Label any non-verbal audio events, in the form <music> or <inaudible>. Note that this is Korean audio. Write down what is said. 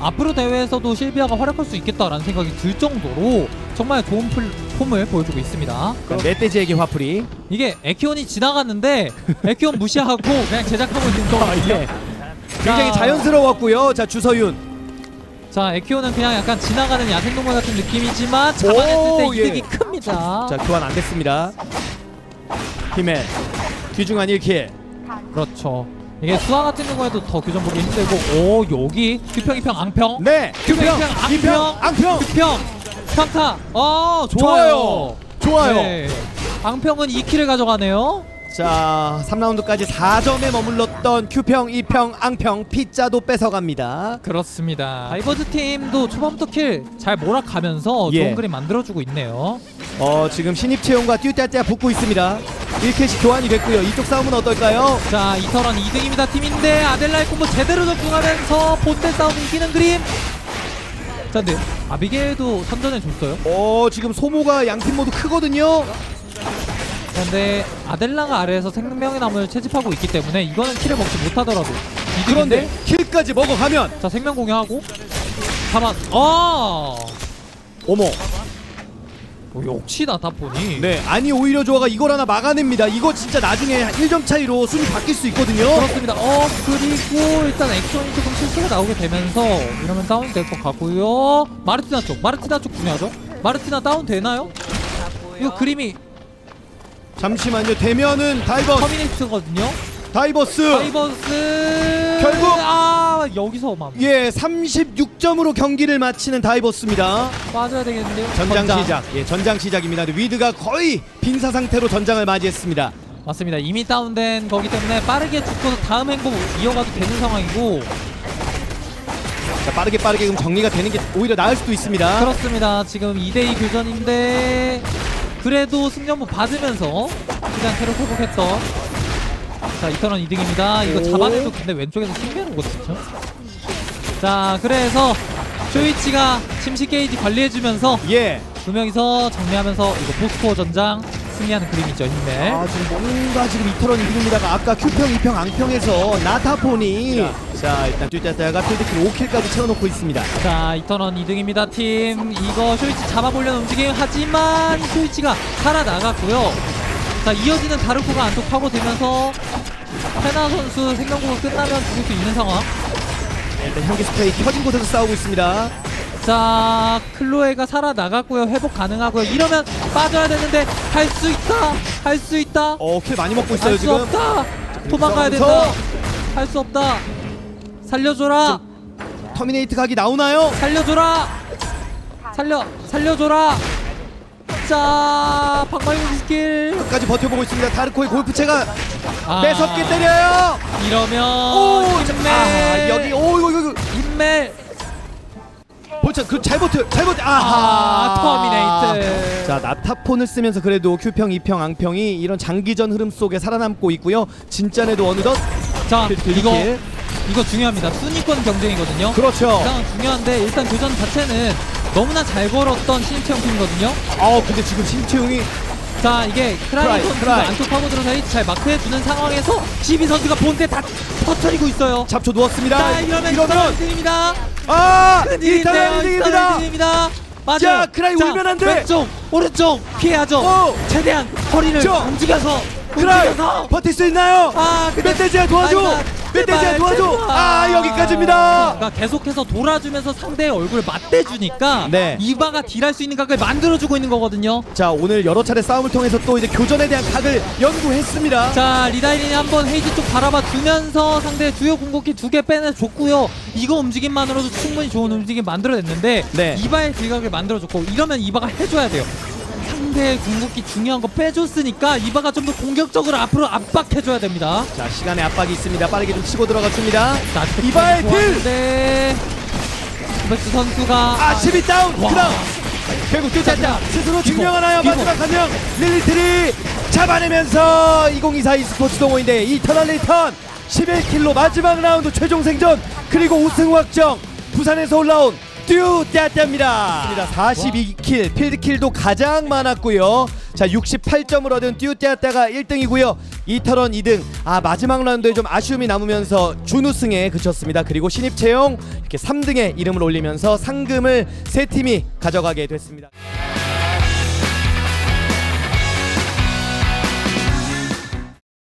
앞으로 대회에서도 실비아가 활약할 수 있겠다라는 생각이 들 정도로 정말 좋은 플, 폼을 보여주고 있습니다. 멧돼지에게 화풀이. 이게 에키온이 지나갔는데 에키온 무시하고 그냥 제작하고 있는 <laughs> 아, 거거든요. 예. 굉장히 자. 자연스러웠고요. 자 주서윤. 자 에키온은 그냥 약간 지나가는 야생동물 같은 느낌이지만 잡아냈을 때 오, 예. 이득이 큽니다. 자 교환 안 됐습니다. 히맨 귀중한 1킬. 그렇죠. 이게 수화 같은 경우에도 더 교전 보기 힘들고 오 여기 규평 이평 앙평 네. 규평 규평 앙평 이평 앙평. 규평 평타 어 좋아요. 좋아요. 네. 앙평은 2킬을 가져가네요 자 3라운드까지 4점에 머물렀던 큐평, 이평, 앙평 피자도 뺏어갑니다. 그렇습니다 다이버즈 팀도 초반부터 킬 잘 몰아가면서 예. 좋은 그림 만들어주고 있네요 어 지금 신입 채용과 듀떼떼가 붙고 있습니다. 1킬씩 교환이 됐고요. 이쪽 싸움은 어떨까요? 자 이터런 2등입니다. 팀인데 아델라의 콤보 제대로 적중하면서 본대 싸움 이기는 그림. 자 근데 아비게일도 선전해 줬어요. 어 지금 소모가 양팀 모두 크거든요. 그런데 아델라가 아래에서 생명의 나무를 채집하고 있기 때문에 이거는 킬을 먹지 못하더라도 그런데 이득인데? 킬까지 먹어가면 자 생명 공유하고. 가만 어! 어머 어, 역시 나 타폰이 네 아니 오히려 조아가 이걸 하나 막아냅니다. 이거 진짜 나중에 1점 차이로 순위 바뀔 수 있거든요. 그렇습니다 어 그리고 일단 액션이 조금 실수가 나오게 되면서 이러면 다운 될 것 같고요 마르티나 쪽 마르티나 쪽 중요하죠 마르티나 다운 되나요? 이거 그림이 잠시만요. 되면은 다이버스 터미네이트거든요 다이버스 다이버스 결국! 아 여기서 막예 36점으로 경기를 마치는 다이버스입니다. 빠져야 되겠는데요 전장. 시작. 예, 전장 시작입니다. 근데 위드가 거의 빈사 상태로 전장을 맞이했습니다. 맞습니다. 이미 다운된 거기 때문에 빠르게 죽고서 다음 행보 이어가도 되는 상황이고 자, 빠르게 빠르게 그럼 정리가 되는 게 오히려 나을 수도 있습니다. 그렇습니다. 지금 2대2 교전인데 그래도 승전부 받으면서 그냥 테러 회복했던 자 이터넌 2등입니다. 이거 오. 잡아내도 근데 왼쪽에서 신기한 거거든요. 자 그래서 쇼이치가 침식 게이지 관리해주면서 예. 두 명이서 정리하면서 이거 포스코어 전장 승리하는 그림이죠 힘내. 아 지금 뭔가 지금 이터런 이기입니다가 아까 큐평, 이평, 앙평에서 나타폰이 자 일단 뚜따따가 필드킬 5킬까지 채워놓고 있습니다. 자 이터넌 2등입니다 팀 이거 쇼이치 잡아보려는 움직임 하지만 쇼이치가 살아나갔고요 자 이어지는 다르코가 안쪽 파고들면서 페나 선수 생명공을 끝나면 죽을 수 있는 상황 일단 현기 스프레이 켜진 곳에서 싸우고 있습니다. 자 클로에가 살아나갔고요. 회복 가능하고요. 이러면 빠져야 되는데 할 수 있다 할 수 있다. 어 킬 많이 먹고 있어요 할수 지금. 없다. 도망가야 된다 싸우면서 할 수 없다. 살려줘라. 터미네이트 각이 나오나요? 살려줘라. 살려 살려줘라 자 방망이 스킬 끝까지 버텨보고 있습니다. 다르코의 골프채가 아, 매섭게 때려요. 이러면 오, 자, 인멜 아, 여기 오 이거 이거 인멜 볼차 그잘 버텨 잘 버텨. 아 아하. 터미네이트 자 나타폰을 쓰면서 그래도 큐평, 이평, 앙평이 이런 장기전 흐름 속에 살아남고 있고요. 진짠에도 어느덧 자 킬, 이거 킬. 이거 중요합니다 순위권 경쟁이거든요 그렇죠. 가장 중요한데 일단 교전 자체는 너무나 잘 걸었던 신입체형 팀이거든요 아 근데 지금 신채용이 자 이게 크라이 크라이, 선수가 크라이. 안쪽 파고들어서 H 잘 마크해주는 상황에서 시비 선수가 본대 다 터뜨리고 있어요 잡초 누웠습니다. 자 이러면 이터널 1등입니다 아 1등입니다. 1등입니다 맞아요 자, 크라이 울면 안 돼. 왼쪽 오른쪽 피해야죠 오. 최대한 허리를 저. 움직여서 크라이 움직여서 버틸 수 있나요? 아 근데 멧돼지야 도와줘. 마지막, 멧돼지야 도와줘. 제발. 아 여기까지입니다. 그러니까 계속해서 돌아주면서 상대의 얼굴을 맞대주니까 네. 이바가 딜할 수 있는 각을 만들어주고 있는 거거든요 자 오늘 여러 차례 싸움을 통해서 또 이제 교전에 대한 각을 연구했습니다. 자 리다이린이 한번 헤이지 쪽 바라봐 두면서 상대의 주요 궁극기 두 개 빼내줬고요 이거 움직임만으로도 충분히 좋은 움직임 만들어냈는데 네. 이바의 딜각을 만들어줬고 이러면 이바가 해줘야 돼요 상대의 궁극기 중요한 거 빼줬으니까 이바가 좀 더 공격적으로 앞으로 압박해줘야 됩니다 자 시간의 압박이 있습니다. 빠르게 좀 치고 들어갔습니다. 자, 이바의 딜! 좋았는데 백스 선수가 아 10위 다운. 와. 그다음 결국 뚜따따 스스로 증명하나요? 이거. 마지막 한명 릴리트리 잡아내면서 2024 e스포츠 동호인대 이터널 리턴 11킬로 마지막 라운드 최종 생존 그리고 우승 확정 부산에서 올라온 듀떼떼입니다. 42킬, 필드킬도 가장 많았고요. 자, 68점을 얻은 듀떼떼가 1등이고요. 이터런 2등. 아, 마지막 라운드에 좀 아쉬움이 남으면서 준우승에 그쳤습니다. 그리고 신입 채용 이렇게 3등에 이름을 올리면서 상금을 세 팀이 가져가게 됐습니다.